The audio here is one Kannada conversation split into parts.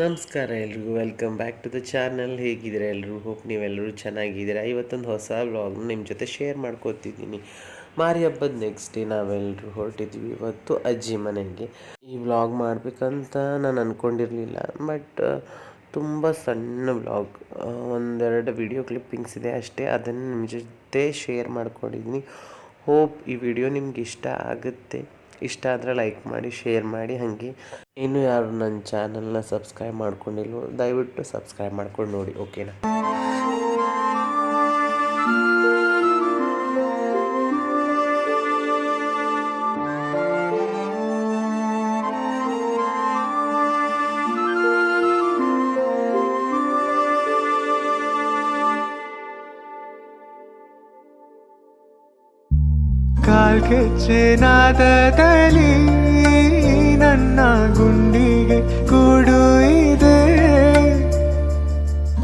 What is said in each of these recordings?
ನಮಸ್ಕಾರ ಎಲ್ರಿಗೂ welcome back to the channel ಹೇಗಿದ್ದೀರಾ ಎಲ್ಲರೂ ಹೋಪ್ ನೀವೆಲ್ಲರೂ ಚೆನ್ನಾಗಿದ್ದೀರಾ? ಇವತ್ತೊಂದು ಹೊಸ ವ್ಲಾಗ್ನ ನಿಮ್ಮ ಜೊತೆ ಶೇರ್ ಮಾಡ್ಕೋತಿದ್ದೀನಿ. ಮಾರಿ ಹಬ್ಬದ ನೆಕ್ಸ್ಟ್ ಡೇ ನಾವೆಲ್ಲರೂ ಹೊರಟಿದ್ವಿ. ಇವತ್ತು ಅಜ್ಜಿ ಮನೆಗೆ. ಈ ವ್ಲಾಗ್ ಮಾಡಬೇಕಂತ ನಾನು ಅಂದ್ಕೊಂಡಿರಲಿಲ್ಲ ಬಟ್ ತುಂಬ ಸಣ್ಣ ವ್ಲಾಗ್ ಒಂದೆರಡು ವಿಡಿಯೋ ಕ್ಲಿಪ್ಪಿಂಗ್ಸ್ ಇದೆ ಅಷ್ಟೇ. ಅದನ್ನು ನಿಮ್ಮ ಜೊತೆ ಶೇರ್ ಮಾಡ್ಕೊಂಡಿದ್ದೀನಿ. ಹೋಪ್ ಈ ವಿಡಿಯೋ ನಿಮ್ಗೆ ಇಷ್ಟ ಆಗುತ್ತೆ. ಇಷ್ಟ ಆದರೆ ಲೈಕ್ ಮಾಡಿ ಶೇರ್ ಮಾಡಿ, ಹಾಗೆ. ಇನ್ನೂ ಯಾರು ನನ್ನ ಚಾನಲ್ನ ಸಬ್ಸ್ಕ್ರೈಬ್ ಮಾಡ್ಕೊಂಡಿಲ್ವೋ, ದಯವಿಟ್ಟು ಸಬ್ಸ್ಕ್ರೈಬ್ ಮಾಡ್ಕೊಂಡು ನೋಡಿ ಓಕೆನಾ ಕಾಲ್ಗೆಚ್ಚೆನಾದದಲ್ಲಿ ನನ್ನ ಗುಂಡಿಗೆ ಕೂಡು ಇದೆ.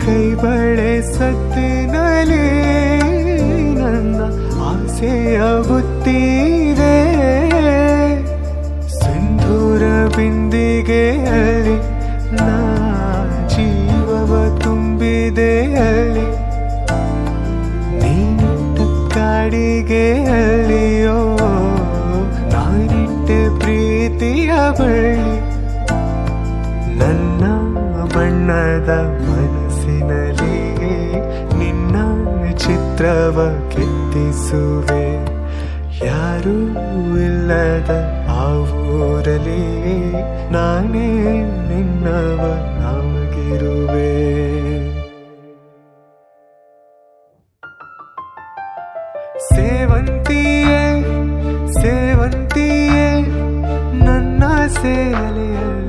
ಕೈ ಬಳೆ ಸತ್ತಿನಲ್ಲಿ ನನ್ನ ಆಸೆಯ ಬುತ್ತಿದೆ ಸಿಂಧೂರ ಬಿಂದಿಗೆಯಲ್ಲಿ ಬಳ್ಳಿ ನನ್ನ ಬಣ್ಣದ ಮನಸ್ಸಿನಲ್ಲಿ ನಿನ್ನ ಚಿತ್ರವ ಕೆತ್ತಿಸುವೆ. ಯಾರೂ ಇಲ್ಲದ ಆ ಊರಲ್ಲಿ ನಾನೇ ನಿನ್ನವ ನಮಗಿರುವೆ ಸೇವಂತಿಯೇ ನನ್ನ ಸೇಲೆಯಲ್ಲಿ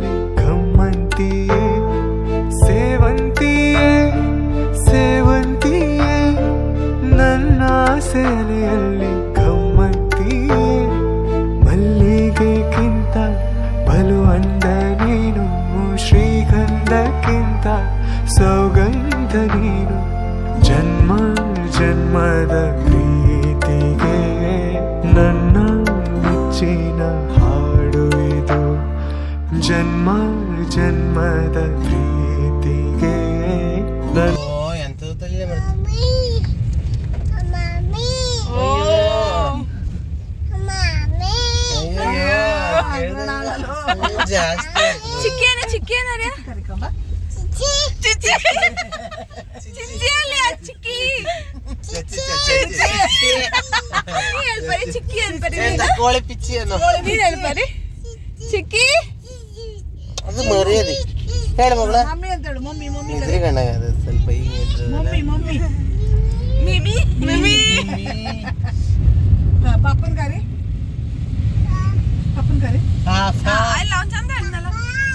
ಜನ್ಮದ ಪ್ರೀತಿಗೆ ಚಿಕ್ಕೇನ ಚಿಕ್ಕೇನ ಚಿಕ್ಕಿ ಚಿಕ್ಕಿ ಚಿಕ್ಕಿ ಅದು ಮರ್ಯಾದೆ ಹೇಳ ಮಗಳ ಮಮ್ಮಿ ಅಂತ ಹೇಳು ಮಮ್ಮಿ ಮಮ್ಮಿ ಎದುರುಗಣ್ಣ ಅದು ಸ್ವಲ್ಪ ಈಗ ಎದ್ರು. ಮಮ್ಮಿ ಮಮ್ಮಿ ಮಿಮಿ ಮಿಮಿ ಪಾಪನ್ ಗಾರಿ ಪಾಪನ್ ಗಾರಿ ಪಾಪ. ಅಲ್ಲ ಅವ್ನ್ ಚಂದ ಹೇಳ್ನಲ್ಲ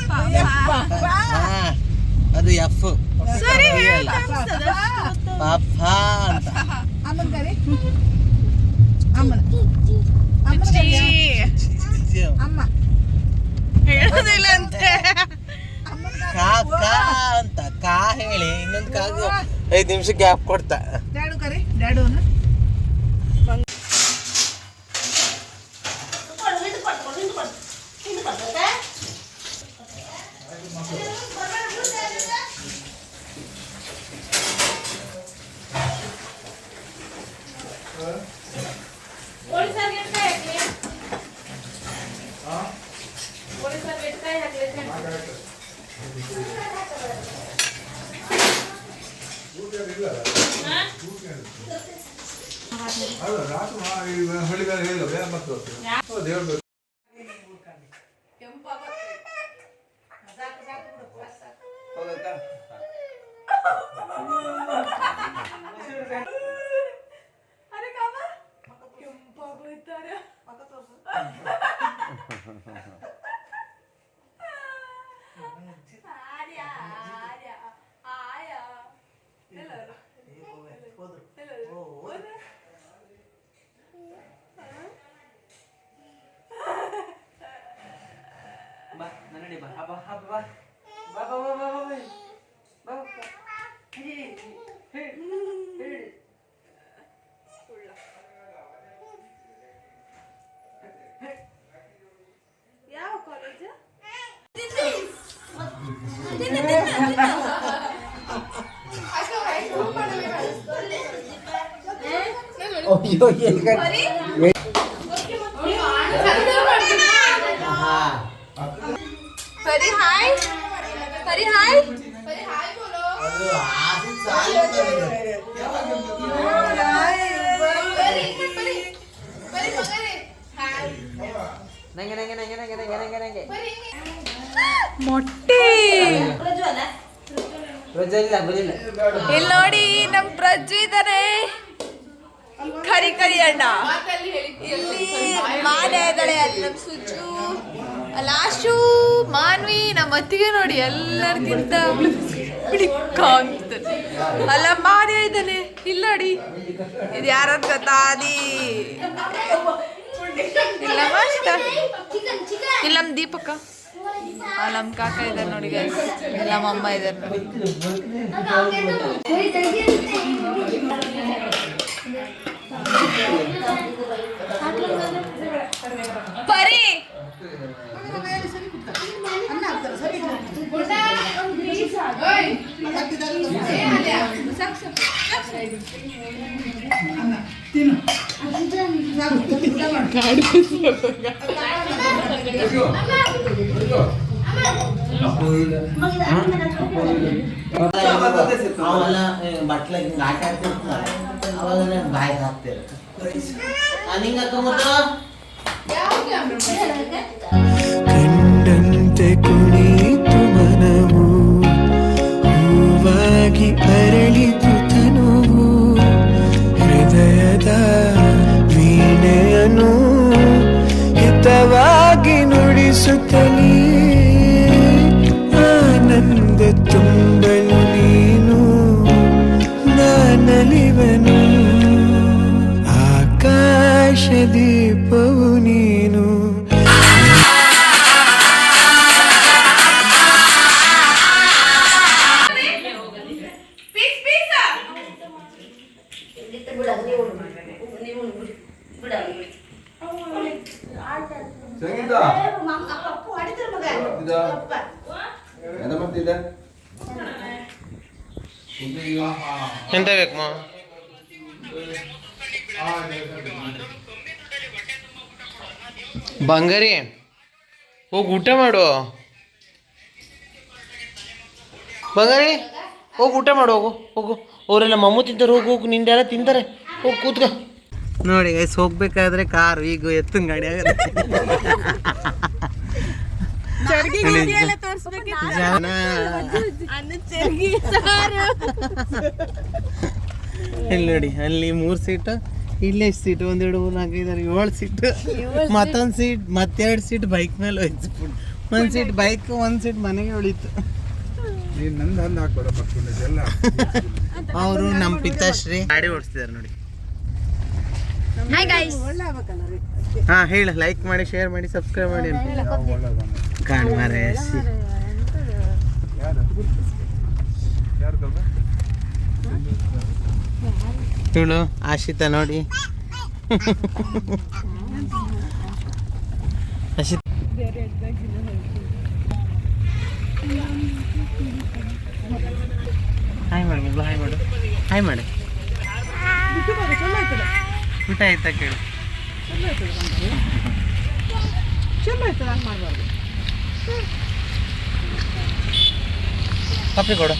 ಹಾ, ಅದು ಎಫ್ ಸರಿ ಅಲ್ಲ. ಪಾಪ ಅಂತ ಅಮ್ಮನ್ ಗಾರಿ ಅಮ್ಮನ ಅಮ್ಮನ ಐದು ನಿಮಿಷ ಗ್ಯಾಪ್ ಕೊಡ್ತಾ. ಡ್ಯಾಡು ಕರಿ ಡ್ಯಾಡು ಹೌದು ರಾತ್ರಿ ಹೇಳಿದ ಮತ್ತೆ Ini bah, apa, apa, bah, bah, bah, bah, bah, bah, bah, hei, hei, hei. ಯಾವ ಕಾಲೇಜ್ ತಿನ್ನ ತಿನ್ನ ತಿನ್ನ ಅಯ್ಯೋ ಏನು ಮೊಟ್ಟೆ. ಇಲ್ಲಿ ನೋಡಿ ನಮ್ ಪ್ರಜ್ಜು ಇದಾರೆ ಕರಿ ಕರಿ ಅಣ್ಣ. ಇಲ್ಲಿ ಮಾಲೆ ಇದ್ದಾಳೆ ಅಲ್ಲಿ ನಮ್ ಸುಜ್ಜು. ಲಾಸ್ಟು ಮಾನ್ವಿ ನಮ್ಮ ಅತ್ತಿಗೆ ನೋಡಿ ಎಲ್ಲರಿಗಿಂತ ಅಲ್ಲ ಮಾರಿಯ ಇದ್ದಾನೆ, ಇಲ್ಲ ನೋಡಿ ಇದು ಯಾರಂತ ತಾದಿ ಇಲ್ಲ ಮಸ್ತ ಇಲ್ಲ, ನಮ್ಮ ದೀಪಕ್ಕ ನಮ್ಮ ಕಾಕ ಇದ್ದಾರೆ ನೋಡಿ. ಇಲ್ಲಿ, ನಮ್ಮ ಅಮ್ಮ ಇದ್ದಾರೆ ನೋಡಿ. ಪರಿ! బట్టలు ఇంకా ఆట ఆడుతున్నారు అవన్నీ బాయ్ తాపుతారు అని ఇంకా ಕಂಡಂತೆ ಕುಣಿತು ಮನವು, ಹೂವಾಗಿ ಅರಳಿತು ತನುವು, ಹೃದಯದ ವೀಣೆಯನು ಹಿತವಾಗಿ ನುಡಿಸುತ್ತಲೀ, ಆನಂದ ತುಂಬಲು ನೀನು ನಾನಲಿವನು, ಆಕಾಶ ದೀಪವು ಎಂತ ಬೇಕು ಮಾ ಬಂಗಾರಿ, ಹೋಗಿ ಊಟ ಮಾಡು. ಬಂಗಾರಿ, ಹೋಗಿ ಊಟ ಮಾಡು, ಹೋಗು ಹೋಗು. ಅವರೆಲ್ಲ ಮಮ್ಮು ತಿಂತಾರೆ, ಹೋಗು ಹೋಗು, ನಿಂದೆಲ್ಲ ತಿಂತಾರೆ. ಹೋಗಿ ಕೂತ್ಕೋ. ನೋಡಿ ಗೈಸ್ ಹೋಗ್ಬೇಕಾದ್ರೆ ಕಾರ್ ಈಗ ಎತ್ತಿನ ಗಾಡಿ ಆಗುತ್ತೆ. ಇಲ್ಲಿ ನೋಡಿ ಅಲ್ಲಿ ಮೂರು ಸೀಟ್ ಇಲ್ಲೇ ಸೀಟ್ ಒಂದೆರಡು ಮೂರು ನಾಲ್ಕೈದು ಆರು ಏಳು ಸೀಟ್ ಮತ್ತೊಂದು ಸೀಟ್ ಮತ್ತೆರಡು ಸೀಟ್ ಬೈಕ್ ಮೇಲೆ ಹೋಯ್ತು. ಒಂದು ಸೀಟ್ ಬೈಕ್ ಒಂದು ಸೀಟ್ ಮನೆಗೆ ಉಳಿತು. ಅವರು ನಮ್ಮ ಪಿತಾಶ್ರೀ. ಗಾಡಿ ಓಡಿಸ್ತಿದ್ದಾರೆ ನೋಡಿ. ಹಾ ಹೇಳಿ ಲೈಕ್ ಮಾಡಿ ಶೇರ್ ಮಾಡಿ ಸಬ್ಸ್ಕ್ರೈಬ್ ಮಾಡಿ ಕಾಣ್ ಮಾರೆ. ಇವಳು ಆಶಿತಾ ನೋಡಿ. ಆಶಿತ. ಹಾಯ್ ಮಾಡಿ ಹಾಯ್ ಮಾಡು ಹಾಯ್ ಮಾಡು ಊಟ ಆಯ್ತಾ ಕೇಳು ಕಾಫಿ ಕೊಡು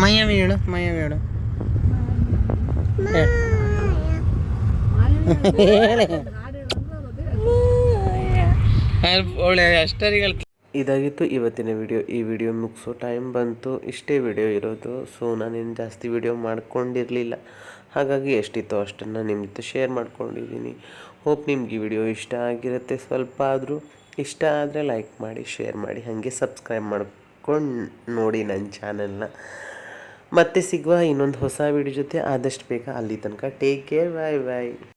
ಮೈಯವಿ ಹೇಳು ಮೈಯವಿ ಹೇಳು ಒಳ್ಳೆ ಅಷ್ಟರಿಗಳು ಇದಾಗಿತ್ತು ಇವತ್ತಿನ ವಿಡಿಯೋ. ಈ ವಿಡಿಯೋ ಮುಗಿಸೋ ಟೈಮ್ ಬಂತು. ಇಷ್ಟೇ ವಿಡಿಯೋ ಇರೋದು. ಸೊ ನಾನೇನು ಜಾಸ್ತಿ ವಿಡಿಯೋ ಮಾಡ್ಕೊಂಡಿರಲಿಲ್ಲ. ಹಾಗಾಗಿ ಎಷ್ಟಿತ್ತು ಅಷ್ಟನ್ನು ನಿಮ್ಮ ಜೊತೆ ಶೇರ್ ಮಾಡ್ಕೊಂಡಿದ್ದೀನಿ. ಹೋಪ್ ನಿಮ್ಗೆ ಈ ವಿಡಿಯೋ ಇಷ್ಟ ಆಗಿರುತ್ತೆ. ಸ್ವಲ್ಪ ಆದರೂ ಇಷ್ಟ ಆದರೆ ಲೈಕ್ ಮಾಡಿ ಶೇರ್ ಮಾಡಿ. ಹಾಗೆ ಸಬ್ಸ್ಕ್ರೈಬ್ ಮಾಡ್ಕೊಂಡು ನೋಡಿ ನನ್ನ ಚಾನಲ್ನ. ಮತ್ತೆ ಸಿಗುವ ಇನ್ನೊಂದು ಹೊಸ ವಿಡಿಯೋ ಜೊತೆ ಆದಷ್ಟು ಬೇಗ ಅಲ್ಲಿ ತನಕ ಟೇಕ್ ಕೇರ್ ಬಾಯ್ ಬಾಯ್